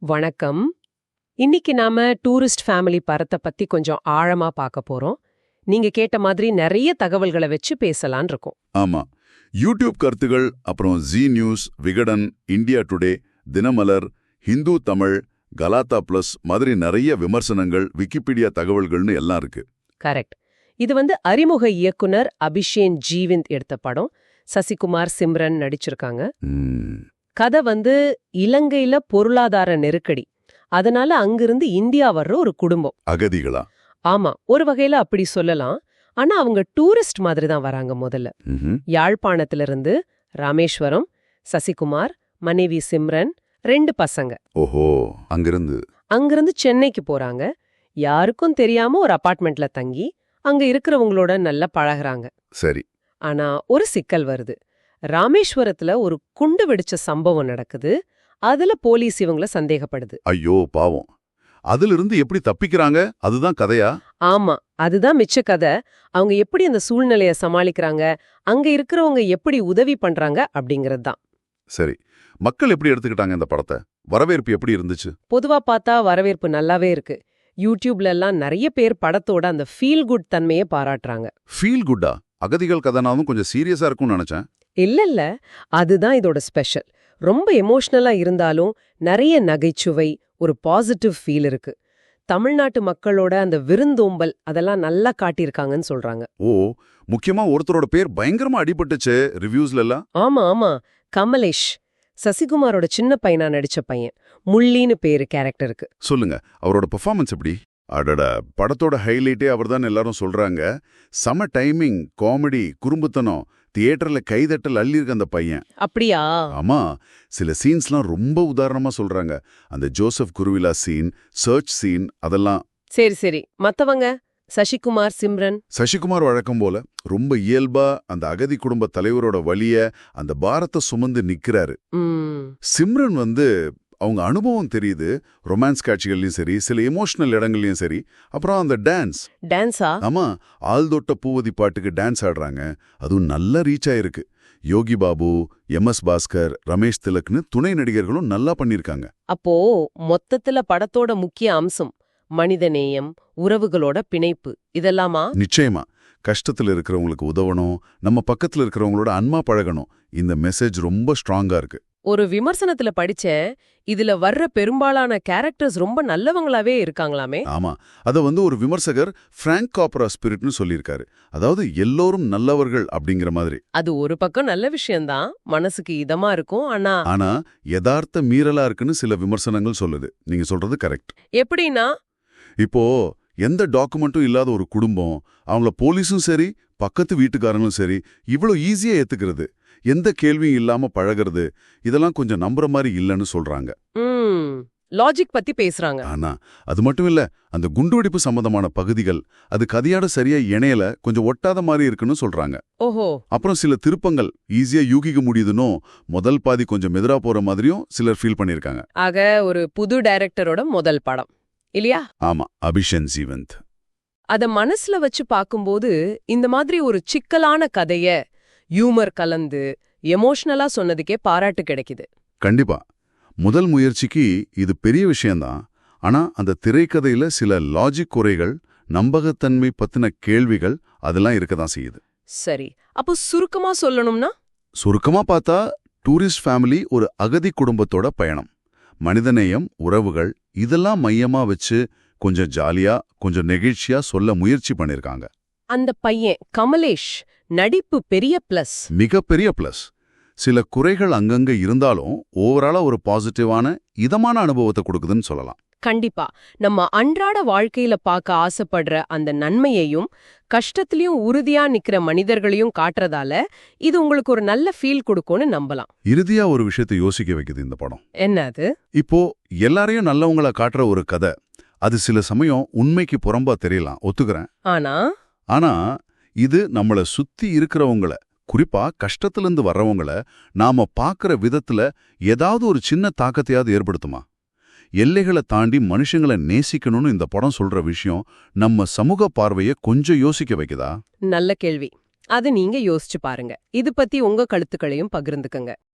வணக்கம். இன்னைக்கு நாம டூரிஸ்ட் ஃபேமிலி படத்தை பத்தி கொஞ்சம் ஆழமா பார்க்க போறோம். நீங்க கேட்ட மாதிரி நிறைய தகவல்களை வச்சு பேசலான் இருக்கோம். ஆமா. யூடியூப் கருத்துகள் அப்புறம் Zee News Vikatan India Today Dinamalar Hindu Tamil Galatta plus மாதிரி நிறைய விமர்சனங்கள் விக்கிபீடியா தகவல்கள்னு எல்லாம் இருக்கு. கரெக்ட் இது வந்து அறிமுக இயக்குனர் அபிஷேன் ஜீவிந்த் எடுத்த படம். சசிகுமார் சிம்ரன் நடிச்சிருக்காங்க. கதை வந்து இலங்கையில பொருளாதார நெருக்கடி. அதனால அங்கிருந்து இந்தியா வர்ற ஒரு குடும்பம். அகதிகளா? ஆமா ஒரு வகையில அப்படி சொல்லலாம். ஆனா அவங்க டூரிஸ்ட் மாதிரி தான் வராங்க முதல்ல. யாழ்ப்பாணத்திலிருந்து ராமேஸ்வரம் சசிகுமார் மனைவி சிம்ரன் ரெண்டு பசங்க. ஓஹோ அங்கிருந்து? அங்கிருந்து சென்னைக்கு போறாங்க. யாருக்கும் தெரியாம ஒரு அபார்ட்மெண்ட்ல தங்கி அங்க இருக்கிறவங்களோட நல்லா பழகுறாங்க. சரி. ஆனா ஒரு சிக்கல் வருது. ராமேஸ்வரத்துல ஒரு குண்டு வெடிச்ச சம்பவம் நடக்குது. அதுல போலீஸ் இவங்கள சந்தேகப்படுது. ஐயோ பாவம். அதிலிருந்து எப்படி தப்பிக்கிறாங்க? அதுதான் கதையா? ஆமா அதுதான் மிச்ச கதை. அவங்க எப்படி அந்த சூழ்நிலைய சமாளிக்கிறாங்க? அங்க இருக்கிறவங்க எப்படி உதவி பண்றாங்க? அப்படிங்கறது தான் சரி மக்கள் எப்படி எடுத்துக்கிட்டாங்க இந்த படத்தை? வரவேற்பு எப்படி இருந்துச்சு? பொதுவா பார்த்தா வரவேற்பு நல்லாவே இருக்கு. யூடியூப்ல எல்லாம் நிறைய பேர் படத்தோட அந்த ஃபீல் குட் தன்மையை பாராட்டுறாங்க. ஃபீல் குட்டா அகதிகள் கதைனாலும் கொஞ்சம் சீரியஸா இருக்கும்னு நினைச்சேன். இல்ல இல்ல அதுதான் இதோட ஸ்பெஷல். ரொம்ப எமோஷனலா இருந்தாலும் நிறைய நகைச்சுவை ஒரு பாசிட்டிவ் ஃபீல் இருக்கு. தமிழ்நாட்டு மக்களோட அந்த விருந்தோம்பல் அதெல்லாம் நல்லா காட்டியிருக்காங்கன்னு சொல்றாங்க. ஓ முக்கியமா ஒருத்தரோட பேர் பயங்கரமா அடிபட்டுச்சு ரிவ்யூஸ்ல எல்லாம் ஆமா ஆமா. கமலேஷ் சசிகுமாரோட சின்ன பையனா நடிச்ச பையன். முள்ளின்னு பேரு கேரக்டருக்கு சொல்லுங்க அவரோட பெர்ஃபார்மன்ஸ் எப்படி? அடட படத்தோட ஹைலைட்டே அவர்தான் எல்லாரும் சொல்றாங்க. செம டைமிங் காமெடி குறும்புத்தனம். தியேட்டர்ல கைதட்டல் அள்ளியிருக்க அந்த பையன். அப்படியா? ஆமா. சில சீன்ஸ்லாம் ரொம்ப உதாரணமா சொல்றாங்க. அந்த Joseph Kuruvila scene church scene அதெல்லாம். சரி சரி. மத்தவங்க? சசிகுமார் சிம்ரன். சசிகுமார் வழக்கம் போல ரொம்ப இயல்பா அந்த அகதி குடும்ப தலைவரோட வலிய அந்த பாரத்தை சுமந்து நிக்கிறாரு. சிம்ரன் வந்து அவங்க அனுபவம் தெரியுது ரொமான்ஸ் காட்சிகள்லயும் சரி சில எமோஷனல் இடங்கள்லயும் சரி. அப்புறம் அந்த டான்ஸ் டான்ஸா ஆமா ஆள்தொட்ட பூவதி பாட்டுக்கு டான்ஸ் ஆடுறாங்க. அதுவும் நல்ல ரீச் ஆயிருக்கு. யோகி பாபு எம் எஸ் பாஸ்கர் ரமேஷ் திலக்னு துணை நடிகர்களும் நல்லா பண்ணிருக்காங்க அப்போ மொத்தத்துல படத்தோட முக்கிய அம்சம் மனிதநேயம் உறவுகளோட பிணைப்பு இதெல்லாமா? நிச்சயமா. கஷ்டத்துல இருக்கிறவங்களுக்கு உதவணும் நம்ம பக்கத்துல இருக்கிறவங்களோட அன்மா பழகணும். இந்த மெசேஜ் ரொம்ப ஸ்ட்ராங்கா இருக்கு. ஒரு விமர்சனத்துல படிச்சேன் இதுல வர்ற பெரும்பாலான கேரக்டர்ஸ் ரொம்ப நல்லவங்களாவே இருக்காங்களாமே? ஆமா. அத வந்து ஒரு விமர்சகர் பிராங்க் காப்பரா ஸ்பிரிட்னு சொல்லியிருக்காரு. அதாவது எல்லோரும் நல்லவர்கள் அப்படிங்கிற மாதிரி. அது ஒரு பக்கம் நல்ல விஷயம்தான். மனசுக்கு இதமா இருக்கும். ஆனா ஆனா யதார்த்த மீறலா இருக்குன்னு சில விமர்சனங்கள் சொல்லுது. நீங்க சொல்றது கரெக்ட் எப்படின்னா? இப்போ எந்த டாக்குமெண்ட்டும் இல்லாத ஒரு குடும்பம் அவங்கள போலீஸும் சரி பக்கத்து வீட்டுக்காரங்களும் சரி இவ்வளோ ஈஸியா ஏத்துக்கிறது. எந்த கேள்வியும் இல்லாம பழகிறது இதெல்லாம் கொஞ்சம் நம்புற மாதிரி இல்லைன்னு சொல்றாங்க. லாஜிக் பத்தி பேசுறாங்க. ஆனா அது மட்டும் இல்ல அந்த குண்டுவெடிப்பு சம்பந்தமான பகுதிகள் அது கதையாட சரியா இணையல கொஞ்சம் ஒட்டாத மாதிரி இருக்குன்னு சொல்றாங்க. ஓஹோ. அப்புறம் சில திருப்பங்கள் ஈஸியா யூகிக்க முடியுதுன்னு முதல் பாதி கொஞ்சம் மெதுரா போற மாதிரியும் சிலர் ஃபீல் பண்ணிருக்காங்க ஆக ஒரு புது டைரக்டரோட முதல் படம். இல்லையா? ஆமா அபிஷன் ஜீவந்த். அத மனசுல வச்சு பார்க்கும்போது இந்த மாதிரி ஒரு சிக்கலான கதைய யூமர் கலந்து எமோஷனலா சொன்னதுக்கே பாராட்டு கிடைக்குது. கண்டிப்பா. முதல் முயற்சிக்கு இது பெரிய விஷயம்தான். ஆனா அந்த திரைக்கதையில சில லாஜிக் குறைகள் நம்பகத்தன்மை பத்தின கேள்விகள் அதெல்லாம் இருக்கதான் செய்யுது. சரி. அப்போ சுருக்கமா சொல்லணும்னா? சுருக்கமா பார்த்தா டூரிஸ்ட் ஃபேமிலி ஒரு அகதி குடும்பத்தோட பயணம். மனிதநேயம் உறவுகள் இதெல்லாம் மையமா வச்சு கொஞ்சம் ஜாலியா கொஞ்சம் நெகிழ்ச்சியா சொல்ல முயற்சி பண்ணிருக்காங்க. அந்த பையன் கமலேஷ் நடிப்பு பெரிய பிளஸ் மிகப்பெரிய பிளஸ் சில குறைகள் அங்கங்க இருந்தாலும் ஓவராலா ஒரு பாசிட்டிவான இதமான அனுபவத்தை கொடுக்குதுன்னு சொல்லலாம். கண்டிப்பா. நம்ம அன்றாட வாழ்க்கையில பார்க்க ஆசைப்படுற அந்த நன்மையையும் கஷ்டத்திலயும் உறுதியா நிக்கிற மனிதர்களையும் காட்டுறதால இது உங்களுக்கு ஒரு நல்ல ஃபீல் கொடுக்கும்னு நம்பலாம். இறுதியா ஒரு விஷயத்தை யோசிக்க வைக்குது இந்த படம். என்ன அது இப்போ எல்லாரையும் நல்லவங்கள காட்டுற ஒரு கதை அது சில சமயம் உண்மைக்கு புறம்பா தெரியலாம். ஒத்துக்கிறேன். ஆனா? ஆனா இது நம்மள சுத்தி இருக்கிறவங்கள குறிப்பா கஷ்டத்திலிருந்து வர்றவங்கள நாம பார்க்குற விதத்துல ஏதாவது ஒரு சின்ன தாக்கத்தையாவது ஏற்படுத்துமா? எல்லைகளை தாண்டி மனுஷங்களை நேசிக்கணும்னு இந்த படம் சொல்ற விஷயம் நம்ம சமூக பார்வையை கொஞ்சம் யோசிக்க வைக்குதா? நல்ல கேள்வி. அது நீங்க யோசிச்சு பாருங்க. இது பத்தி உங்க கழுத்துக்களையும் பகிர்ந்துக்கங்க.